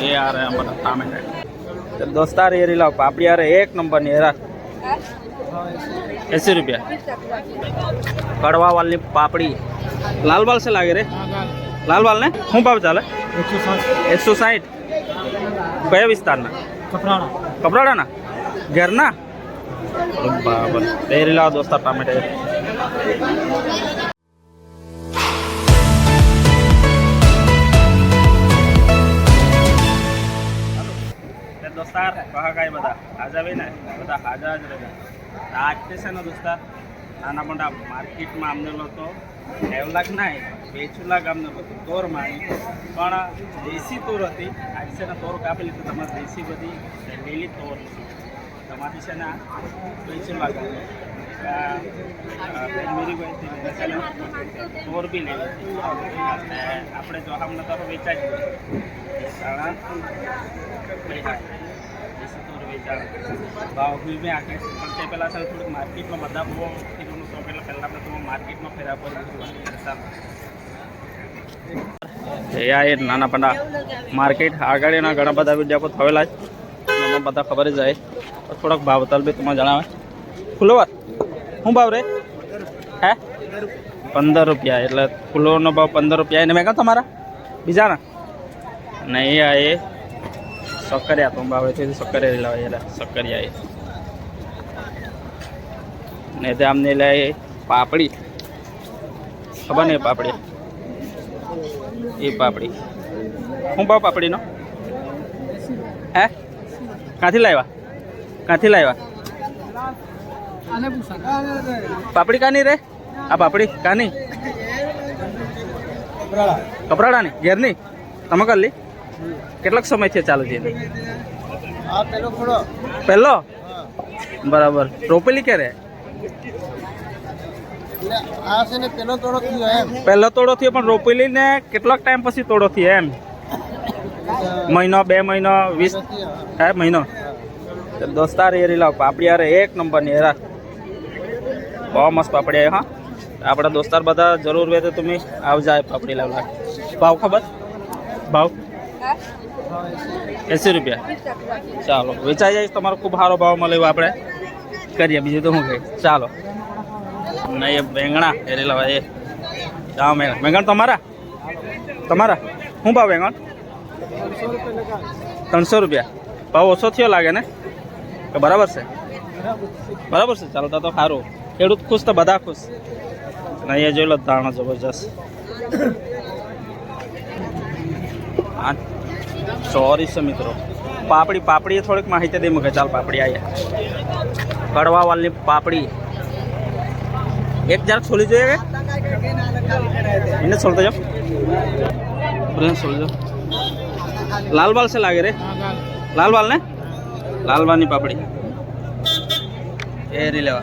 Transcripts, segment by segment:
ये आ रहे हैं हमारा टमाटर तो दोस्तार ये रिला पापड़ी आ रहे एक नंबर नहीं रहा એસી રૂપિયા કડવા વાળની પાપડી લાલ બાલ છે લાગે રે લાલ બાલ ને શું ભાવ ચાલે એકસો સાઠ કયા વિસ્તારના કપરાડાના ઘેરના બરાબર એ રીલા દોસ્તા ટામેટા બધા હાજા ભાઈ ને બધા હાજા જ રહે આજ તે છે ને દોસ્તા, નાના મોટા માર્કેટમાં આમનેલો હતો ડેવલાક નાય બેચુલા ગામનો હતો તોર માણી પણ દેશી તોર હતી, આજ છે ને તોર કાપેલી તો તમારે દેશી બધી લીલી તોર તમારી છે ને ને તોર બી લેવી આપણે જો હમણાં તો વેચાય જ કારણ ભાઈ હા દેશી તોર વેચાણ ભાવ મેં આગળ પણ તે પહેલાં સર થોડુંક માર્કેટમાં બધા બહુ કિલોનું શોખ એટલે પહેલાં આપણે થોડું માર્કેટમાં ફેરા પર એ આ એ નાના પંડા માર્કેટ. આગળ એના ઘણા બધા વીડિયો થયેલા જ એમાં બધા ખબર જાય. તો થોડોક ભાવ તાલ બી તમને જણાવે. ખુલ્લો વાત. શું ભાવ રે? હે? પંદર રૂપિયા. એટલે ફૂલોનો ભાવ પંદર રૂપિયા. એને મેં કહ્યું તમારા? બીજાના? નહીં, આ એ સક્કરિયા તો આવે છે સક્કરિયા લાવે એટલે સક્કરિયા ને તે આમને લે પાપડી. ખબર નહીં પાપડી. એ પાપડી. હું ભાવ પાપડીનો? હે? ક્યાંથી લાવ્યા? ક્યાંથી લાવ્યા? પાપડી કાની રે? આ પાપડી કાની? કપરાડાની ઘેરની? તમે કરલી કેટલાક સમયથી ચાલુ છે પહેલો? બરાબર. રોપેલી ક્યારે? પહેલો તોડો થયો પણ રોપેલી ને કેટલાક ટાઈમ પછી તોડો થયો એમ? મહિનો બે મહિનો વીસ? હે. મહિનો? દોસ્તાર એ લાવ પાપડી અરે એક નંબરની હેરા બહુ મસ્ત પાપડી આવી હા? આપણા દોસ્તાર બધા જરૂર હોય તો તમે આવજા પાપડી લાવલા ભાવ ખબર? ભાવ? એંસી રૂપિયા. ચાલો, વેચાઈ જાય તમારો ખૂબ સારો ભાવ મળે આપણે કરીએ. બીજું તો શું કહે ચાલો. નહીં, એ બેંગણા એ રેલા એ. ચા બેંગણા બેંગણ તમારા? તમારા? શું ભાવ બેંગણ ત્રણસો રૂપિયા. ભાવ ઓછો થયો લાગે ને? કે બરાબર છે. બરાબર છે. ચાલતા તો સારું. ખેડૂત ખુશ તો બધા ખુશ. નહીં, એ જોઈ લો, ધાણો જબરજસ્ત. हाँ। सॉरी से मित्रों। पापड़ी पापड़ी थोड़ी महित दे मगे चाल पापड़ी आई कड़वा वाली पापड़ी। एक जरा छोली जाइए इन्हें छोड़ते जाओ। छोड़ जाओ। लाल बाल से लागे रे। लाल बाल ने? लाल बाल नहीं, पापड़ी। ये नहीं लेवा।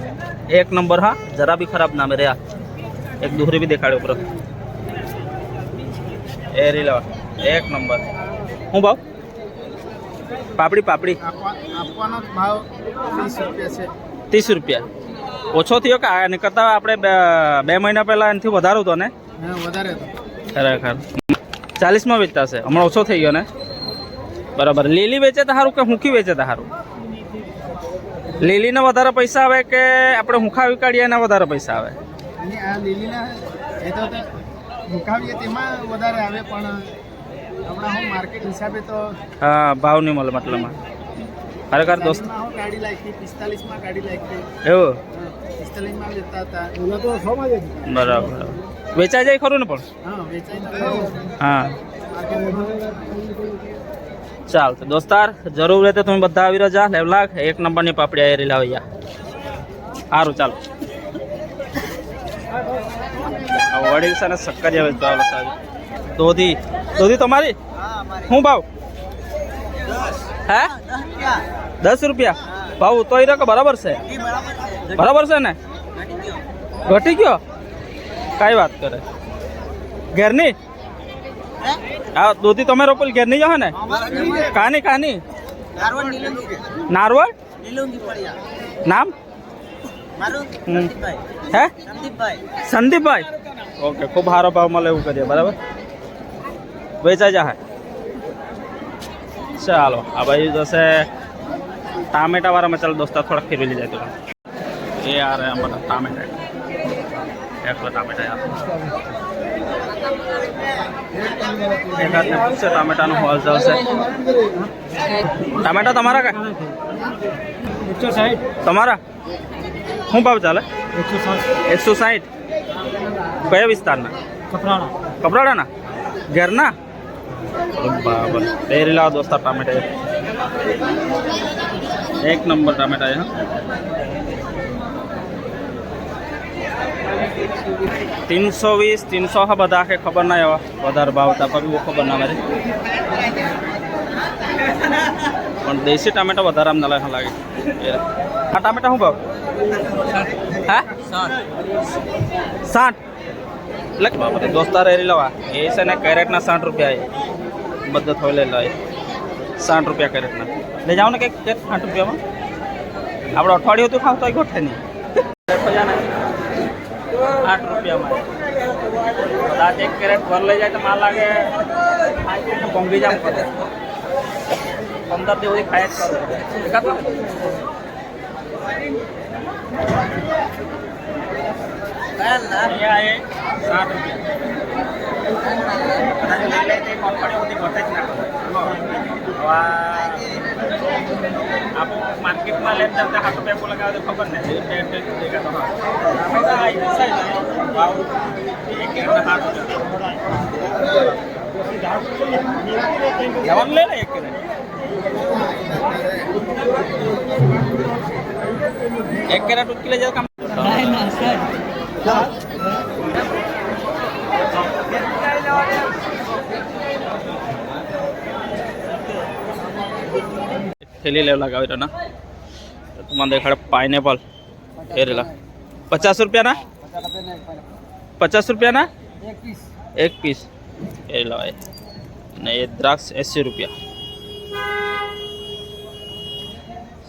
एक नंबर हाँ। जरा भी खराब ना मेरे यार। एक दूहरी भी देखा ऊपर। ए रही लेवा। એક નંબર. હું ભાવ? પાપડી પાપડી. આપવાનો ભાવ ત્રીસ રૂપિયા છે. ત્રીસ રૂપિયા. ઓછો થયો કે આને કરતાં આપણે બે બે મહિના પહેલાં એનાથી વધારો હતો ને? હા વધારે હતો. ખરેખર. ચાલીસમાં વેચતા છે હમણાં ઓછો થઈ ગયો ને? બરાબર. લીલી વેચે તો સારું કે હુંખી વેચે તો સારું? લીલીને વધારે પૈસા આવે કે આપણે હુંખા વિકાડીએ એના વધારે પૈસા આવે? આ લીલીના એ તો તે તેમાં વધારે આવે પણ હમણાં હું માર્કેટ હિસાબે તો હા ભાવ નહીં મળે મતલબમાં ખરેખર દોસ્ત ગાડી લાગતી પિસ્તાલીસમાં ગાડી લાગતી એવું? પિસ્તાલીસમાં લેતા હતા. એમાં તો છમાં જ બરાબર. વેચાઈ જાય ખરું ને પણ? હા વેચાઈ હા. ચાલ તો દોસ્તાર જરૂર રહે તો તમે બધા આવી રજા લેવલાક એક નંબરની પાપડી આવી લાવી યા. સારું ચાલો. આ વડીલ છે સક્કર શક્કરિયા ચાલો સાહેબ દોધી. દોધી તમારી? શું ભાવ? હે? દસ રૂપિયા. ભાવ તો એ કે બરાબર છે? બરાબર છે ને? ઘટી ગયો? કાંઈ વાત કરે. ઘેરની? આ દોધી, તમે રોપલ ઘેરની જાઓ ને? કાની કાની? નારવળ? નામ? હે? સંદીપભાઈ. ઓકે, ખૂબ સારો ભાવ મળે એવું કરીએ, બરાબર? વેચાઈ જા ચાલો આ બાજુ જશે ટામેટા વાળામાં ચાલો દોસ્તા થોડાક ફેરવી લીધા તો. એ આ રહ્યા બધા ટામેટા. એકલો ટામેટા એકાદને પૂછશે ટામેટાનો હોલ ટામેટા તમારા કા એકસો તમારા? શું ભાવ ચાલે? એકસો સાઠ એકસો સાઠ કયા વિસ્તારના? કપરાણા કપરાડાના? ઘરના? બરાબર પહેરી લાવો દોસ્તા ટામેટા એક નંબર ટામેટા છે હા तीनसौ वीस तीन सौ हा बता के खबर ना आवा વધારે ભાવ તા પર वो खबर ना મારે પણ દેશી ટામેટા વધારે આમ નલાય લાગે એ. આ ટામેટા શું ભાવ હા સાઠ એટલે એ છે ને કેરેટના સાઠ રૂપિયા એ. બધા થોઈ લઈ. લાય સાઠ રૂપિયા કેરેટના. લઈ જાઓ ને કંઈક કેક સાઠ રૂપિયામાં. આપણે અઠવાડિયું હતું ખાવ તો ગોઠે નહીં. આઠ રૂપિયામાં. કદાચ એક કેરેટ ભર લઈ જાય તો માલ લાગે. પોંગી જામ કરે. પંદર દિવસ ખાય જ કરો. એકાદ વાર. અહીંયા એ સાઠ રૂપિયા કદાચ લઈ લે તો એક અઠવાડિયું સુધી ઘટે જ ના કરે. હવે આપણે માર્કેટમાં લેતા જતા હાથ રૂપિયા લગાવે તો ખબર નથી બે બે દેખાતો હા આપણે તો આ ઈચ્છા જ નહીં. ભાવ એક કેરેટના સાઠ રૂપિયા જવાનું લે ને એક કેરેટ એક કેરેટ ઉચકી જાય કામ થેલી લેવા લગાવી રહ્યો ના તો તમને દેખાડે પાઇનેપલ. રેલા પચાસ રૂપિયાના? પચાસ રૂપિયાના? એક પીસ. એ ભાઈ. અને એ દ્રાક્ષ એંસી રૂપિયા.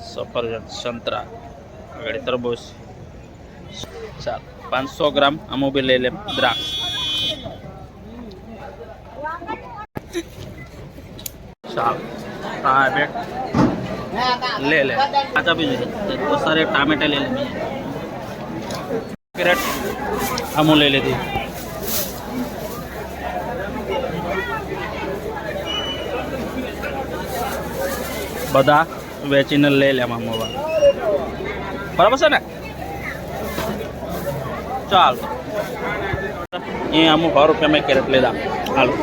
સફરજન, સંતરા. આગળ તરબૂચ. ચાલ. પાંચસો ગ્રામ અમુક બી લઈ લેમ દ્રાક્ષ. ચાલ હા બેટ લે લે. કાચા બી જોઈએ સારે ટામેટા લઈ લેમ કેરેટ અમુ લઈ લીધી. બધા વેચીને લઈ લેવામાં બરાબર છે ને? ચાલ. એ અમુક સો રૂપિયા મેં કેરેટ લીધા હાલો.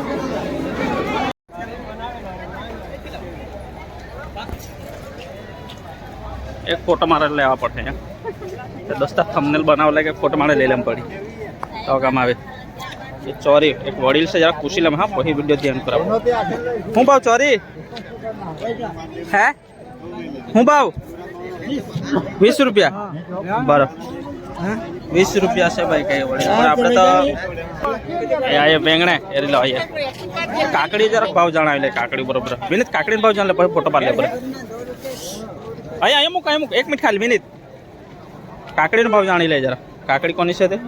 એક ફોટો મારે લેવા પડશે દોસ્તા થમનેલ બનાવવા લાગે ફોટો મારે લઈ લેમ પડી. તો કામ આવે. એ ચોરી, એક વડીલ છે, જરા પૂછી લેમ હા, પછી વીડિયો ધ્યાન કરાવો. હું ભાવ ચોરી? હે? શું ભાવ? વીસ રૂપિયા. બરાબર. વીસ રૂપિયા છે ભાઈ કઈ પણ આપણે તો અહીંયા બેંગણે એ લો આયે. કાકડી જરાક ભાવ જણાવી લે, કાકડી બરોબર. વિનિત કાકડી ભાવ જણાવે પછી ફોટો પાડ બરાબર અહીંયા અહીંયા મૂક, અહીંયા એક મિનિટ ખાલી વિનિત કાકડીનો ભાવ જાણી લે જરા. કાકડી કોની છે તે?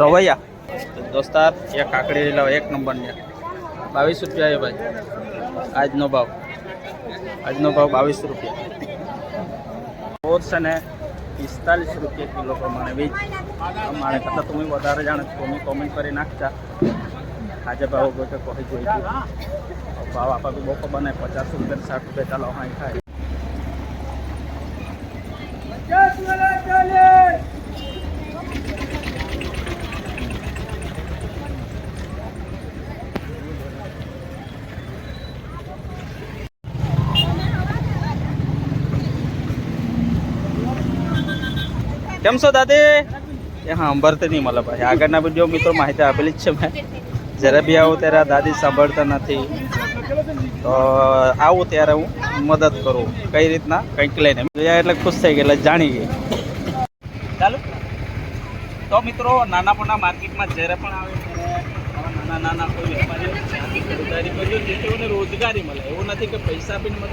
રવૈયા. દોસ્તાર એ કાકડી લો એક નંબરની. બાવીસ રૂપિયા એ ભાઈ. આજનો ભાવ. આજનો ભાવ બાવીસ રૂપિયા. ઓર છે ને પિસ્તાલીસ રૂપિયા કિલો પ્રમાણે વેચ. મારે કરતાં તમે વધારે જાણે છો, તમે કોમેન્ટ કરી નાખતા. આજે ભાવ ગયો કહી જોઈ ભાવ આપા બહુ ખબર નહીં, પચાસ રૂપિયા સાઠ રૂપિયા ચાલો હાઈ થાય કેમ છો દાદી? એ હા સાંભળते નહીં મળે ભાઈ. આગળના વીડિયો મિત્રો માહિતી આપેલી જ છે મેં. જ્યારે બી આવું ત્યારે દાદી સાંભળતા નથી. તો આવું ત્યારે હું મદદ કરું. કઈ રીતના? કંઈક લઈને. જોયા એટલે ખુશ થઈ ગઈ એટલે જાણી ગઈ. ચાલો. તો મિત્રો નાના પણ માર્કેટમાં જ્યારે પણ આવે નાના નાના કોઈ વેપારી કરજો જેથી રોજગારી મળે. એવું નથી કે પૈસા બી મદદ.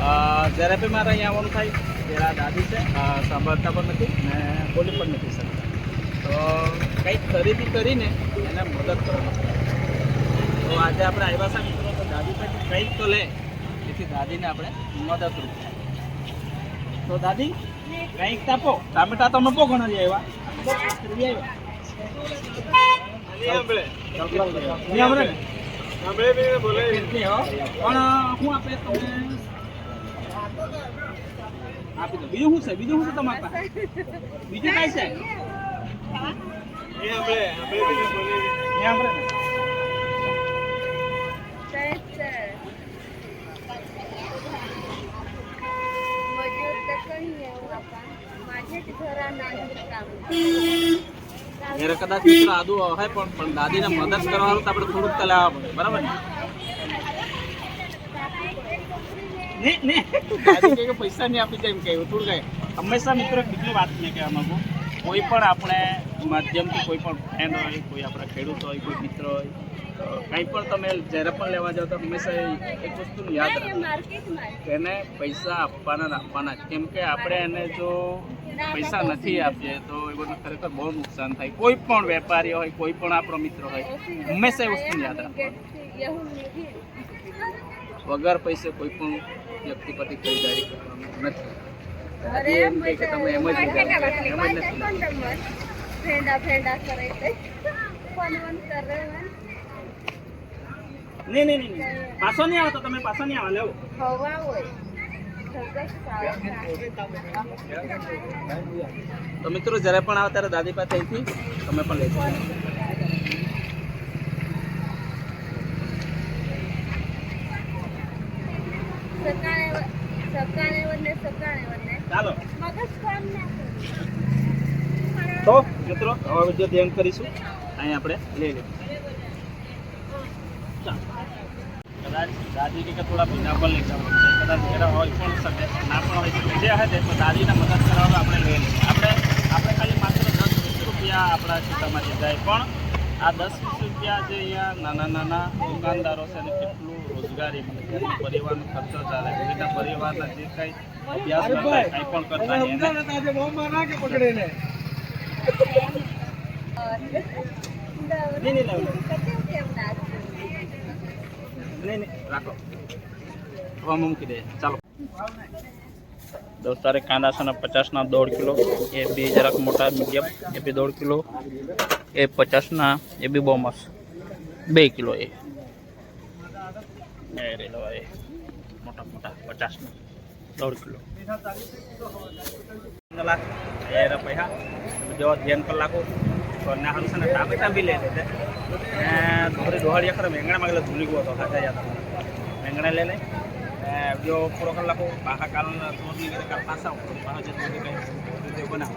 અ, જ્યારે બી મારે અહીંયા આવવાનું થાય આ દાદી છે. સાંભળતા પણ નથી ને બોલી પણ નથી શકતા. તો કંઈક ખરીદી કરીને એને મદદ કરો તો આજે આપણે આવ્યા છે મિત્રો તો દાદી પાસે કંઈક તો લે. તેથી દાદીને આપણે મદદરૂપ થાય. તો દાદી કંઈક તાપો ટામેટા તમે બહુ ઘણા લઈ આવ્યા? પણ હું આપણે તમને આપી દો. બીજું શું છે? બીજું શું છે તમારા પાસે? બીજું કઈ છે? નહીં આપણે. ને? ઘેર કદાચ આદુ હોય પણ પણ દાદીને મદદ કરવાનું તો આપણે થોડુંક તો લેવા પડે. બરાબર ને? નહીં નહીં. પૈસા નહીં આપી જાય એમ કહ્યું થોડું કહે હંમેશા મિત્રો બીજી વાત મેં કહેવા માંગુ. કોઈ પણ આપણે માધ્યમથી કોઈ પણ ફ્રેન્ડ હોય કોઈ આપણા ખેડૂત હોય કોઈ મિત્ર હોય કંઈ પણ તમે જ્યારે પણ લેવા જાઓ તો હંમેશા એક વસ્તુનું યાદ રાખો એને પૈસા આપવાના રાખવાના આપવાના. કેમ કે આપણે એને જો પૈસા નથી આપીએ તો એ બધું ખરેખર બહુ નુકસાન થાય. કોઈ પણ વેપારી હોય કોઈ પણ આપણો મિત્ર હોય હંમેશા એ વસ્તુ યાદ રાખો વગર પૈસે કોઈ પણ વ્યક્તિ પરથી ખરીદારી કરવાનું નથી. એમ કે તમે એમ જ એમ જ નથી. ફેંડા ફેંડા કરે છે. ફોન વન કરે નહીં નહીં નહીં નહીં. પાછો નહીં આવતો તમે પાછો નહીં આવો. લેવો. હવા હોય. તો મિત્રો જ્યારે પણ આવો ત્યારે દાદી પાસે અહીંથી તમે પણ લઈ શકો સકાળે સકાળે વને સકાળે વને ચાલો. તો મિત્રો હવે વીડિયો ધ્યાન કરીશું. અહીં આપણે લઈ લઈએ. કદાચ દાદી કે થોડા પૈસા પણ લઈ જવા કદાચ ઘરે હોય પણ શકે. ના પણ હોય શકે જે હશે તો દાદીને મદદ કરવા આપણે લઈ લઈએ. આપણે આપણે ખાલી માત્ર દસ વીસ રૂપિયા આપણા ખિસ્સામાંથી જાય. પણ આ દસ વીસ રૂપિયા જે અહીંયા નાના નાના દુકાનદારો છે ને કેટલું રોજગારી પરિવારનો ખર્ચો ચાલે બીજા એના પરિવારના જે કઈ અભ્યાસ કરતા કંઈ પણ કરતા એને. નહીં, નહીં, લાવો, લાવો. કેમ કેમ નહીં નહીં રાખો. હવામાં મૂકી દે. ચાલો. દોસ્તારે કાંદા છે ને પચાસના દોઢ કિલો એ બી જરાક મોટા મીડિયમ એ બી દોઢ કિલો એ પચાસના એ બી બોમસ બે કિલો એ. એ રે લો એ. મોટા મોટા પચાસના દોઢ કિલો. લાખ. એ પૈસા. જો ધ્યાન તો ના હારું છે ને ટામેટા બી લઈ લેતે ને થોડી દોહાડી ખરે મેંગણા માંગેલો ધૂલી ગયો તો હાથે જતા મેંગણા લઈ લે ને જો પૂરો કરી લાખો પાછા કાલ દોડની પાછા પાછા જે કઈ બનાવો.